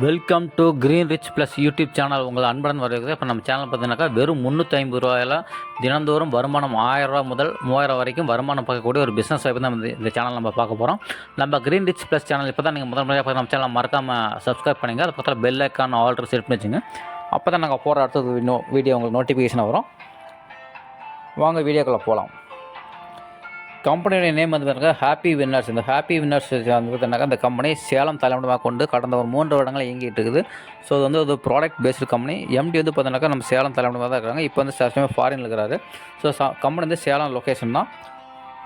Welcome to Green Rich Plus YouTube channel உங்கள் அன்புடன் வரவேற்கிறது இப்போ நம்ம சேனல் பார்த்தீங்கன்னாக்கா வெறும் முந்நூற்றி ஐம்பது ரூபாயில் தினந்தோறும் வருமானம் ஆயிரம் ரூபா முதல் மூவாயிரம் வரைக்கும் வருமானம் பார்க்கக்கூடிய ஒரு பிஸ்னஸ் வாய்ப்பு தான் இந்த- இந்த சேனல் நம்ம பார்க்க போகிறோம் நம்ம க்ரீன் ரிச் ப்ளஸ் சேனல் இப்போ தான் நீங்கள் முதல் முறையாக பார்த்து நம்ம சேனல் மறக்காமல் சப்ஸ்கிரைப் பண்ணுங்கள் அது பக்கத்தில் பெல் ஐக்கான் ஆல்ரெடி செட் பண்ணி வச்சுங்க. அப்போ தான் நாங்கள் போகிற அடுத்தது வீடியோ உங்களுக்கு நோட்டிஃபிகேஷன் வரும். வாங்க வீடியோக்குள்ளே போகலாம் கம்பெனியோட நேம் வந்து பாருங்கள் ஹாப்பி வின்னர்ஸ் இந்த ஹாப்பி வின்னர்ஸ் வந்து பார்த்தீங்கன்னா அந்த கம்பெனி சேலம் தலைமுடமாக கொண்டு கடந்த ஒரு மூன்று வருடங்கள் இயங்கிட்டு இருக்குது. ஸோ அது வந்து ஒரு ப்ராடக்ட் பேஸ்டு கம்பெனி எம்டி வந்து பார்த்தீங்கன்னாக்கா நம்ம சேலம் தலைமுடமாக தான் இருக்காங்க. இப்போ வந்து சமே ஃபாரினில் இருக்கிறாரு. ஸோ கம்பெனி வந்து சேலம் லொக்கேஷன் தான்.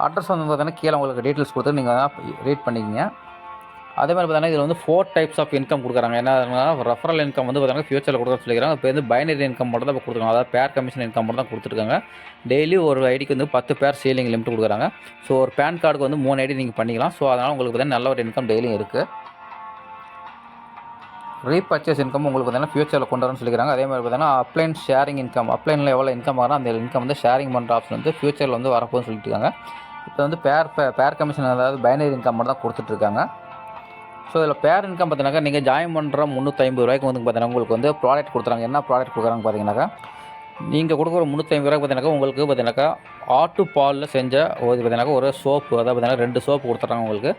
அட்ரஸ் வந்து பார்த்தீங்கன்னா கீழே உங்களுக்கு டீட்டெயில்ஸ் கொடுத்து நீங்கள் ரீட் பண்ணிக்கங்க. அதே மாதிரி பார்த்தீங்கன்னா இதில் வந்து ஃபோர் டைப்ஸ் ஆஃப் இன்கம் கொடுக்குறாங்க. என்ன ரெஃபரல் இன்கம் வந்து பார்த்தீங்கன்னா ஃபியூச்சரில் கொடுக்குறேன்னு சொல்லிக்கிறாங்க. இப்போ வந்து பைனரி இன்கம் மட்டும் தான் கொடுத்துருக்காங்க. அதாவது பேர் கமிஷன் இன்கம் மட்டும் தான் கொடுத்துருக்காங்க. டெய்லி ஒரு ஐடிக்கு வந்து பத்து பேர் சீலிங் லிமிட் கொடுக்குறாங்க. ஸோ ஒரு பேன் கார்டுக்கு வந்து மூணு ஐடி நீங்கள் பண்ணிக்கலாம். ஸோ அதனால் உங்களுக்கு பார்த்தீங்கன்னா நல்ல ஒரு இன்கம் டெய்லியும் இருக்குது ரீபர்ச்சேஸ் இன்கம் உங்களுக்கு பார்த்தீங்கன்னா ஃபியூச்சரில் கொண்டு வரணும்னு சொல்லிக்கிறாங்க. அதே மாதிரி பார்த்தீங்கன்னா அப்ளைன் ஷேரிங் இன்கம் அப்ளைனில் எவ்வளோ இன்கம் வரும் அந்த இன்கம் வந்து ஷேரிங் பண்ணுற ஆப்ஷன் வந்து ஃபியூச்சரில் வந்து வரப்போகுதுன்னு சொல்லிட்டு இருக்காங்க. இப்போ வந்து பேர் பேர் கமிஷன் அதாவது பைனரி இன்கம் மட்டும் தான் கொடுத்துட்ருக்காங்க ஸோ இதில் பேர் இன்கம் பார்த்தீங்கன்னாக்கா நீங்கள் ஜாயின் பண்ணுற முந்நூற்றி ஐம்பது ரூபாய்க்கு வந்து பார்த்தீங்கன்னா உங்களுக்கு வந்து ப்ராடக்ட் கொடுத்துறாங்க என்ன ப்ராடக்ட் கொடுக்குறாங்க பார்த்தீங்கன்னாக்கா நீங்கள் கொடுக்குற முந்நூற்றி ஐம்பது ரூபாய்க்கு பார்த்தீங்கன்னாக்கா உங்களுக்கு பார்த்தீங்கன்னாக்கா ஆட்டு பாலில் செஞ்ச ஒரு பார்த்தீங்கன்னாக்கா ஒரு சோப்பு அதாவது பார்த்தீங்கன்னா ரெண்டு சோப்பு கொடுத்துட்றாங்க உங்களுக்கு.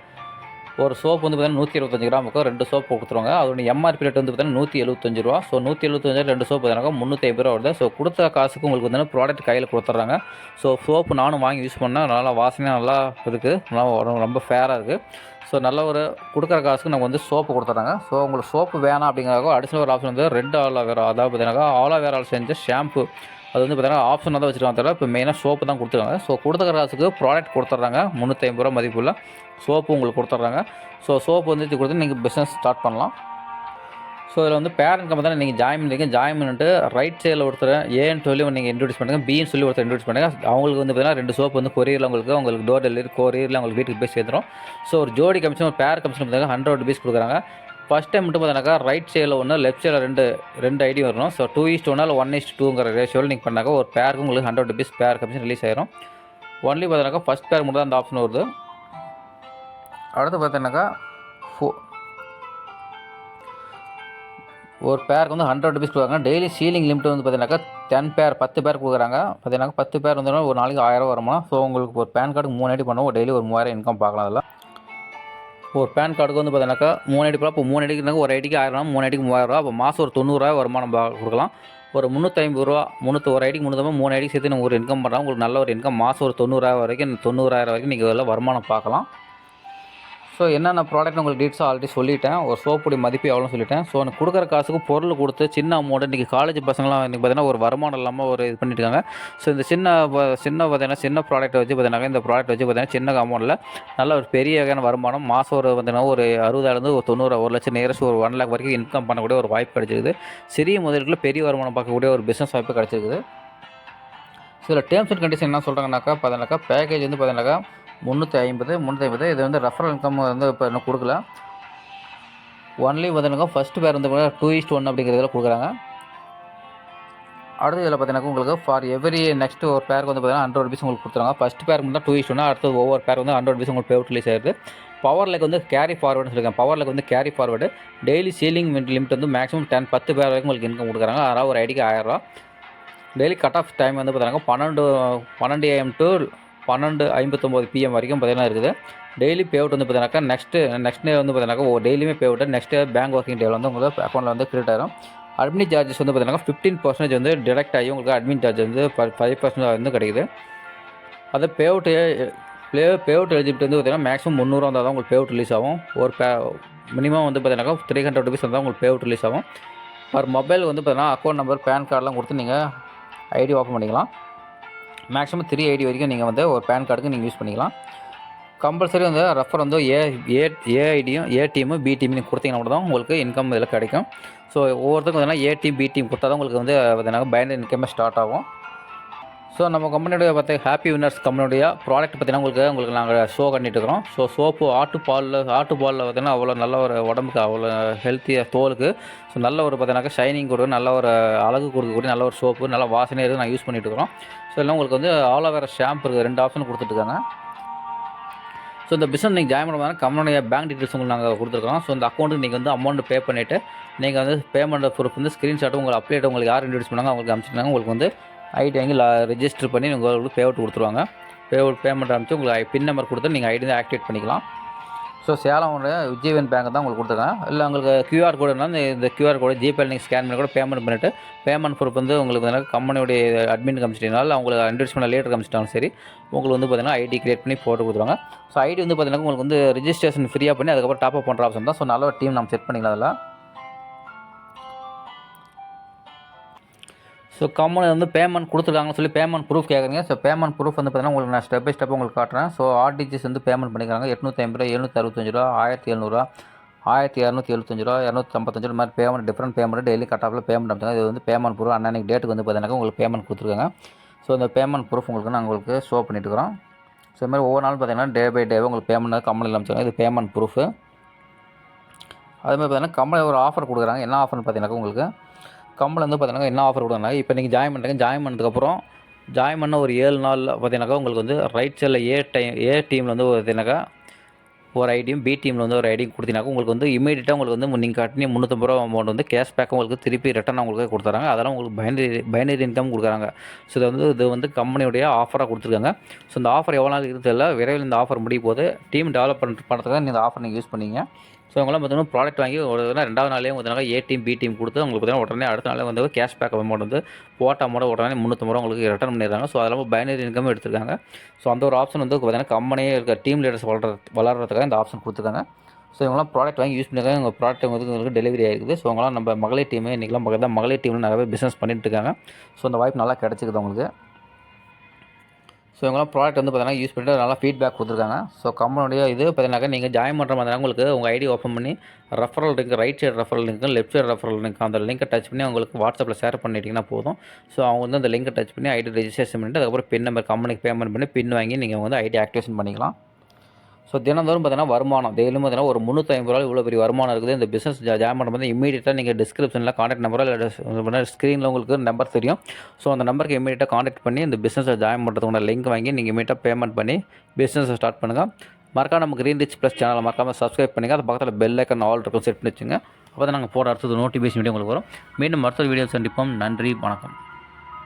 ஒரு சோப்பு வந்து பார்த்தீங்கன்னா நூற்றி இருபத்தஞ்சு கிராமுக்கு ரெண்டு சோப்பு கொடுத்துருவாங்க. அதோட எம்ஆர்பி ரேட் வந்து பார்த்தீங்கன்னா நூற்றி எழுபத்தஞ்சு ரூபா. ஸோ நூற்றி எழுபத்தஞ்சு ரெண்டு சோப்பு பார்த்தீங்கன்னா முந்நூற்றி ஐம்பது ரூபா வருது. ஸோ கொடுத்த காசுக்கு உங்களுக்கு வந்து ப்ராடக்ட் கையில் கொடுத்துட்றாங்க. ஸோ சோப்பு நானும் வாங்கி யூஸ் பண்ணால் நல்லா வாசனையாக நல்லா இருக்குது நல்லா உடம்பு ரொம்ப ஃபேராக இருக்குது ஸோ நல்ல ஒரு கொடுக்குற காசுக்கு நம்ம வந்து சோப்பு கொடுத்துட்றாங்க. ஸோ உங்களுக்கு சோப்பு வேணாம் அப்படிங்கிறக்கோ அடிஷனல் ஒரு ஆப்ஷன் வந்து ரெட் ஆலோவேரா அதாவது பார்த்தீங்கன்னா ஆலோவேரால் செஞ்ச ஷாம்பு அது வந்து பார்த்தீங்கன்னா ஆப்ஷனாக தான் வச்சுருக்காங்க தவிர இப்போ மெயினாக சோப்பு தான் கொடுத்துருக்காங்க. ஸோ கொடுத்துக்கிற காசுக்கு ப்ராடக்ட் கொடுத்துட்றாங்க. முந்நூற்றி ஐம்பது ரூபா மதிப்புள்ள சோப்பு உங்களுக்கு கொடுத்துட்றாங்க. ஸோ சோப்பு வந்து கொடுத்து நீங்கள் பிஸ்னஸ் ஸ்டார்ட் பண்ணலாம். ஸோ இதில் வந்து பேரண்ட் கம்பெனி தான் நீங்கள் ஜாயின் பண்ணுறீங்க ஜாயின் பண்ணிட்டு ரைட் சைடில் ஒருத்தர் ஏன்னு சொல்லி நீங்கள் இன்ட்ரடியூஸ் பண்ணுங்கள் பின்னு சொல்லி ஒருத்தர் இன்ட்ரடியூஸ் பண்ணுங்கள் அவங்களுக்கு வந்து பார்த்தீங்கன்னா ரெண்டு சோப்பு வந்து கொரியரில் உங்களுக்கு உங்களுக்கு டோர் டெலிவரி கொரியரில் உங்களுக்கு வீட்டுக்கு போய் சேர்த்துரும். ஸோ ஒரு ஜோடி கமிஷன் ஒரு பேர் கமிஷன் பார்த்தீங்கன்னா ஹண்ட்ரட் ருபீஸ் கொடுக்குறாங்க. ஃபஸ்ட் டைம் மட்டும் பார்த்தீங்கன்னாக்கா ரைட் சைடில் ஒன்று லெஃப்ட் சைடில் ரெண்டு ரெண்டு ஐடி வரணும். ஸோ டூ ஈஸ்ட் ஒன்னால் ஒன் ஈஸ்ட் டூங்கிற ரேஷியோவில் நீங்கள் பண்ணாக்கா ஒரு பேருக்கு உங்களுக்கு hundred rupees pair commission release ஆயிரும். ஒன்லி பார்த்தீங்கன்னாக்கா ஃபஸ்ட் பேர் மட்டும் தான் அந்த ஆப்ஷன் வருது. அடுத்து பார்த்தீங்கன்னாக்கா ஃபோ ஒரு பேருக்கு வந்து ஹண்ட்ரட் ருபீஸ் கொடுக்குறாங்க. டெய்லி சீலிங் லிமிட் வந்து பார்த்தீங்கன்னாக்கா டென் பேர் பத்து பேர் கொடுக்குறாங்க. பார்த்தீங்கன்னா பத்து பேர் வந்து ஒரு நாளைக்கு ஆயிரம் வருமா. ஸோ உங்களுக்கு ஒரு பேன் கார்டுக்கு மூணு ஐடி பண்ணுவோம் டெய்லி ஒரு மூவாயிரம் இன்கம் பார்க்கலாம் அதெல்லாம் ஒரு பேன் கார்டுக்கு வந்து பார்த்தீங்கன்னாக்கா மூணு ஐடி இப்போ மூணு ஐடிக்கு ஒரு ஐடிக்கு ஆயிரம் மூணு அடிக்கு மூவாயிரம் ரூபா அப்போ மாதம் ஒரு தொண்ணூறுரூவா வருமானம் பா- கொடுக்கலாம். ஒரு முந்நூற்றி ரூபா முந்நூற்றி ஒரு ஐடிக்கு முந்நூற்றம்பது மூணு ஐடிக்கு சேர்த்து நீங்கள் ஒரு இன்கம் பண்ணுறாங்க உங்களுக்கு நல்ல ஒரு இன்கம் மாதம் ஒரு தொண்ணூறாயிரம் வரைக்கும் தொண்ணூறாயிரம் வரைக்கும் நீங்கள் இதில் வருமானம் பார்க்கலாம். ஸோ என்னென்ன ப்ராடக்ட் உங்களுக்கு டீட்ஸ் ஆல்ரெடி சொல்லிட்டேன். ஒரு சோப்புடைய மதிப்பு எவ்வளோன்னு சொல்லிட்டேன். ஸோ எனக்கு கொடுக்குற காசுக்கு பொருள் கொடுத்து சின்ன அமௌண்ட் இன்றைக்கி காலேஜ் பசங்களாம் இன்றைக்கி பார்த்தீங்கன்னா ஒரு வருமானம் இல்லாமல் ஒரு இது பண்ணிட்டுருக்காங்க. ஸோ இந்த சின்ன சின்ன பார்த்தீங்கன்னா சின்ன ப்ராடக்ட் வச்சு பார்த்தீங்கன்னா இந்த ப்ராடக்ட் வச்சு பார்த்தீங்கன்னா சின்ன அமௌண்ட்டில் நல்ல ஒரு பெரிய வகையான வருமானம். மாதம் ஒரு பார்த்தீங்கன்னா ஒரு அறுபதாயிரந்து ஒரு தொண்ணூறு ஒரு லட்சம் நேரஸ் ஒரு ஒன் லேக் வரைக்கும் இன்கம் பண்ணக்கூடிய ஒரு வாய்ப்பு கிடைச்சிருக்குது. சிறிய முதலீட்டில் பெரிய வருமானம் பார்க்கக்கூடிய ஒரு பிஸ்னஸ் வாய்ப்பு கிடைச்சிருக்குது. சில டேர்ம்ஸ் அண்ட் கண்டிஷன் என்ன சொல்கிறாங்கனாக்கா பார்த்தீங்கன்னாக்கா பேக்கேஜ் வந்து பார்த்தீங்கன்னாக்கா முந்நூற்றி ஐம்பது முந்நூற்றி ஐம்பது. இது வந்து ரெஃபரல் இன்கம் வந்து இப்போ இன்னும் கொடுக்கல. ஒன்லி பார்த்தீங்கன்னா ஃபஸ்ட்டு பேர் வந்து டூ இஸ்ட் ஒன் அப்படிங்கிறதுல கொடுக்குறாங்க. அடுத்து இதில் பார்த்தீங்கன்னா உங்களுக்கு ஃபார் எவ்ரி நெக்ஸ்ட் ஒரு பேருக்கு வந்து பார்த்தீங்கன்னா ஹண்ட்ரட் ருபீஸ் உங்களுக்கு கொடுத்துருவாங்க. ஃபஸ்ட் பேருக்கு மட்டும் டூ இஸ்ட் ஒன்று அடுத்தது ஒவ்வொரு பேர் வந்து ஹண்ட்ரட் ருபீஸ் உங்களுக்கு பேவுட் ரிலீஸ் ஆயிடுது. பவர் லைக் வந்து கேரி ஃபார்வர்டுன்னு சொல்லியிருக்காங்க பவர் லைக் வந்து carry forward daily ceiling limit வந்து மேக்ஸிமம் டென் பத்து பேர் வரைக்கும் உங்களுக்கு இன்கம் கொடுக்குறாங்க. அதனால் ஒரு ஐடிக்கு ஆயிரரூவா டெய்லி கட் ஆஃப் டைம் வந்து பார்த்தீங்கன்னா பன்னெண்டு பன்னெண்டு ஏஎம் டு பன்னெண்டு ஐம்பத்தொம்போது பிஎம் வரைக்கும் பார்த்தீங்கன்னா இருக்குது. டெய்லி பேவுட் வந்து பார்த்தீங்கன்னாக்கா நெக்ஸ்ட்டு நெக்ஸ்ட் டே வந்து பார்த்தீங்கன்னாக்கா டெய்லியுமே payout next day bank working டேவில் வந்து உங்களுக்கு அக்கௌண்ட்டில் வந்து கிரியேட் ஆகிடும் அட்மின் சார்ஜஸ் வந்து பார்த்தீங்கன்னா ஃபிஃப்டீன் பர்சன்டேஜ் வந்து டிடெக்ட் ஆகி உங்களுக்கு அட்மின் சார்ஜ் வந்து ஃபைவ் பர்சன்டேஜ் வந்து கிடைக்குது. அது பேவுட் ப்ளே பேவுட் எலிஜிபிலிட்டி வந்து பார்த்தீங்கன்னா மேக்ஸிமம் முந்நூறுவா வந்தால் தான் உங்களுக்கு பேவுட் ரிலீஸ் ஆகும். ஒரு பே மினிமம் வந்து பார்த்தீங்கன்னாக்கா த்ரீ ஹண்ட்ரட் ருபீஸ் வந்தால் உங்களுக்கு பேவுட் ரிலீஸ் ஆகும். பர் மொபைல் வந்து பார்த்தீங்கன்னா அக்கௌண்ட் நம்பர் பேன் கார்டெலாம் கொடுத்து நீங்கள் ஐடி ஓப்பன் பண்ணிக்கலாம். மேக்ஸிமம் த்ரீ ஐடி வரைக்கும் நீங்கள் வந்து ஒரு பேன் கார்டுக்கு நீங்கள் யூஸ் பண்ணிக்கலாம். கம்பல்சரி வந்து ரெஃபர் வந்து ஏ ஏ ஏஐடியும் ஏ டீமு பி டீம் நீங்கள் கொடுத்தீங்கன்னா மட்டும் தான் உங்களுக்கு இன்கம் இதில் கிடைக்கும். ஸோ ஒவ்வொருத்தருக்கும் பார்த்தீங்கன்னா ஏ டீம் பி டீம் கொடுத்தா தான் உங்களுக்கு வந்து பார்த்தீங்கன்னா பயந்து இன்கமே ஸ்டார்ட் ஆகும். ஸோ நம்ம கம்பெனியுடைய பார்த்து ஹாப்பி வினர்ஸ் கம்பெனியுடைய ப்ராடக்ட் பார்த்தீங்கன்னா உங்களுக்கு உங்களுக்கு நாங்கள் ஷோ பண்ணிட்டு இருக்கிறோம் ஸோ சோப்பு ஆட்டு பால்லில் ஆட்டு பாலில் பார்த்தீங்கன்னா அவ்வளோ நல்ல ஒரு உடம்புக்கு அவ்வளோ ஹெல்த்தியாக தோலுக்கு. ஸோ நல்ல ஒரு பார்த்தீங்கன்னா ஷைனிங் கொடுக்கும் நல்ல ஒரு அழகு கொடுக்கக்கூடிய நல்ல ஒரு சோப்பு நல்ல வாசனையாக இருக்குது நான் யூஸ் பண்ணிட்டு இருக்கிறோம் ஸோ எல்லாம் உங்களுக்கு வந்து ஆலோவேரா ஷாம்பு இருக்குது ரெண்டு ஆப்ஷன் கொடுத்துட்ருக்காங்க ஸோ இந்த பிஸ்னஸ் நீங்கள் ஜாயின் பண்ணுவாங்க கம்பெனியோட பேங்க் டீட்டெயில்ஸ் உங்களுக்கு நாங்கள் கொடுத்துருக்கோம் ஸோ இந்த அக்கௌண்ட்டுக்கு நீங்கள் வந்து அமௌண்ட் பே பண்ணிவிட்டு நீங்கள் வந்து பேமெண்ட் ப்ரூஃப் வந்து ஸ்க்ரீன்ஷாட்டும் உங்களுக்கு அப்டேட் உங்களுக்கு யார் இன்ட்ரடியூஸ் பண்ணாங்க அவங்களுக்கு அனுப்பிச்சிட்டாங்க உங்களுக்கு வந்து ஐடி வாங்கி ரெஜிஸ்டர் பண்ணி உங்களுக்கு பேவுட் கொடுத்துருவாங்க. பேவுட் பேமெண்ட் அனுப்பிச்சு உங்களுக்கு பின் நம்பர் கொடுத்து நீங்கள் ஐடி வந்து ஆக்டிவேட் பண்ணிக்கலாம். ஸோ சேலம் விஜயவன் பேங்க் தான் உங்களுக்கு கொடுத்துருக்கேன். இல்லை உங்களுக்கு கியூஆர் கோடு இந்த கியூஆர் கோடு ஜிபே நீங்கள் ஸ்கேன் பண்ணி கூட பேமெண்ட் பண்ணிவிட்டு பேமெண்ட் ப்ரூஃப் வந்து உங்களுக்கு வந்து கம்பெனியோடைய அட்மின் காமிச்சிட்டிங்கனால உங்களுக்கு இன்ட்ரடியூஸ் பண்ண லேட்டர் காமிச்சிட்டாலும் சரி உங்களுக்கு வந்து பார்த்தீங்கன்னா ஐடி கிரியேட் பண்ணி போட்டு கொடுத்துருவாங்க. ஸோ ஐடி வந்து பார்த்தீங்கன்னா உங்களுக்கு வந்து ரிஜிஸ்ட்ரேஷன் ஃப்ரீயாக பண்ணி அதுக்கப்புறம் டாப் அப் பண்ணுற ஆப்ஷன் தான். ஸோ நல்ல ஒரு டீம் நம்ம செட் பண்ணிக்கலாம் அதில். ஸோ கம்பெனி வந்து பேமெண்ட் கொடுத்துருக்காங்கன்னு சொல்லி பேமெண்ட் ப்ரூஃப் கேட்குறீங்க ஸோ பேமெண்ட் ப்ரூஃப் வந்து பார்த்தீங்கன்னா உங்களுக்கு நான் ஸ்டெப் பை ஸ்டெப் உங்களுக்கு காட்டுறேன். ஸோ ஆர்டிஜிஎஸ் வந்து பேமெண்ட் பண்ணிக்கிறாங்க. எட்நூற்றி ஐம்பது ரூபா எழுநூற்றி அறுபத்தஞ்சு ரூபா ஆயிரத்தி எழுநூறுவா ஆயிரத்தி இரநூத்தி எழுபத்தஞ்சு ரூபா இரநூத்தி ஐம்பத்தஞ்சு ரூபா மாதிரி பேமெண்ட் டிஃப்ரெண்ட் பேமெண்ட் டெய்லி கட்டாப்பில் பேமெண்ட் அமைச்சாங்க இது வந்து பேமெண்ட் ப்ரூஃப் அன்னைக்கு டேட்டுக்கு வந்து பார்த்தீங்கன்னா உங்களுக்கு பேமெண்ட் கொடுத்துருக்காங்க. ஸோ இந்த பேமெண்ட் ப்ரூஃப் உங்களுக்கு நான் உங்களுக்கு ஷோ பண்ணிட்டு இருக்கிறோம் ஸோ இது மாதிரி ஒவ்வொரு நாளும் பார்த்தீங்கன்னா டே பை டே உங்களுக்கு பேமெண்ட் கம்பெனியில் அமைச்சாங்க இது பேமெண்ட் ப்ரூஃப் அதே மாதிரி பார்த்தீங்கன்னா கம்பெனி ஒரு ஆஃபர் கொடுக்குறாங்க. என்ன ஆஃபர்னு பார்த்தீங்கன்னா உங்களுக்கு கம்பெனி வந்து பார்த்தீங்கன்னா என்ன ஆஃபர் கொடுக்குறாங்க? இப்போ நீங்கள் ஜாயின் பண்ணுறீங்க ஜாயின் பண்ணதுக்கப்புறம் ஜாயின் பண்ண ஒரு ஏழு நாள் பார்த்தீங்கன்னாக்கா உங்களுக்கு வந்து ரைட் சைடில் ஏ டைம் ஏ டீமில் வந்து பார்த்தீங்கன்னாக்கா ஒரு ஐடியும் பி டீமில் வந்து ஒரு ஐடியும் கொடுத்தீங்கன்னாக்கா உங்களுக்கு வந்து இமீடியட்டாக உங்களுக்கு வந்து நீங்கள் கட்டினி முந்நூற்றம்பது ரூபா அமௌண்ட் வந்து கேஷ் பேக் உங்களுக்கு திருப்பி ரிட்டன் உங்களுக்கு கொடுத்துறாங்க அதெல்லாம் உங்களுக்கு பைனரி பைனரி இன்கம் கொடுக்குறாங்க. ஸோ இது வந்து இது வந்து கம்பெனியுடைய ஆஃபராக கொடுத்துருக்காங்க. ஸோ இந்த ஆஃபர் எவ்வளோ நாள் இருந்ததில்ல விரைவில் இந்த ஆஃபர் முடியும் போது டீம் டெவலப் பண்ணுறதுக்காக பண்ணுறதுக்காக இந்த ஆஃபர் நீங்கள் யூஸ் பண்ணிங்க. ஸோ அவங்களாம் பார்த்தீங்கன்னா ப்ராடக்ட் வாங்கி ஒரு தடவை ரெண்டாவது நாளே பார்த்தீங்கன்னா ஏ டீம் பி டீம் கொடுத்து அவங்களுக்கு பார்த்தீங்கன்னா உடனே அடுத்த நாளே வந்து கேஷ் பேக் அமௌண்ட் வந்து போட்ட அமௌண்ட் உடனே முந்நூற்றம்பது ரூபா உங்களுக்கு ரிட்டர்ன் பண்ணிடுறாங்க. ஸோ அதெல்லாம் பைனரி இன்கம் எடுத்திருக்காங்க. ஸோ அந்த ஒரு ஆப்ஷன் வந்து பார்த்தீங்கன்னா கம்பெனியே இருக்க டீம் லீடர்ஸ் வளர வளர்கிறதுக்காக இந்த ஆப்ஷன் கொடுத்துருக்காங்க. ஸோ இவங்களாம் ப்ராடக்ட் வாங்கி யூஸ் பண்ணிருக்காங்க உங்கள் ப்ராடக்ட் வந்து உங்களுக்கு டெலிவரி ஆகிருக்குது ஸோ அவங்களாம் நம்ம மகளிர் டீமு இன்றைக்கெலாம் மகளிர் மகளிர் டீமில் நிறைய பேர் பிஸ்னஸ் பண்ணிட்டு இருக்காங்க. ஸோ அந்த வாய்ப்பு நல்லா கிடச்சிக்குது அவங்களுக்கு. ஸோ இவங்களாம் ப்ராடக்ட் வந்து பார்த்தீங்கன்னா யூஸ் பண்ணிட்டு நல்லா ஃபீட்பேக் கொடுத்துருக்காங்க. ஸோ கம்பெனியுடைய இது பார்த்தீங்கன்னாக்கா நீங்கள் ஜாயின் பண்ணுற மாதிரி உங்களுக்கு உங்கள் ஐடி ஓப்பன் பண்ணி referral link right side referral link left side referral link அந்த லிங்கை டச் பண்ணி உங்களுக்கு வாட்ஸ்அப்பில் ஷேர் பண்ணிட்டீங்கன்னா போதும். ஸோ அவங்க வந்து அந்த லிங்க்கை டச் பண்ணி ஐடி ரெஜிஸ்ட்ரேஷன் பண்ணிட்டு அதுக்கப்புறம் பின் நம்பர் கம்பெனிக்கு பேமெண்ட் பண்ணி பின் வாங்கி நீங்கள் வந்து ஐடி ஆக்டிவேஷன் பண்ணிக்கலாம். ஸோ தினந்தோறும் பார்த்தீங்கன்னா வருமானம். டெய்லியும் பார்த்தீங்கன்னா ஒரு முந்நூற்றி ஐம்பது ரூபா இவ்வளோ பெரிய வருமானம் இருக்குது. இந்த பிஸ்னஸ் ஜாயின் பண்ணும்போது இமீடியட்டாக நீங்கள் டிஸ்கிரிப்ஷனில் காண்டாக்ட் நம்பரோ இல்லை ஸ்க்ரீனில் உங்களுக்கு நம்பர் தெரியும். ஸோ அந்த நம்பருக்கு இமீடியட்டாக காண்டாக்ட் பண்ணி இந்த பிஸ்னஸை ஜாயின் பண்ணுறதுக்கான லிங்க் வாங்கி நீங்கள் இமீடியட்டாக பேமெண்ட் பண்ணி பிஸ்னஸை ஸ்டார்ட் பண்ணுங்கள் மறக்காம நம்ம க்ரீன் ரிச் ப்ளஸ் சேனலை மறக்காமல் சப்ஸ்கிரைப் பண்ணுங்கள் அது பக்கத்தில் பெல் ஐக்கன் ஆல் இருக்கும் செட் பண்ணி வச்சுங்க. அப்போ தான் நாங்கள் போட அடுத்தது நோட்டிஃபிகேஷன் வீடியோ உங்களுக்கு வரும். மீண்டும் அடுத்த வீடியோ சந்திப்போம். நன்றி வணக்கம்.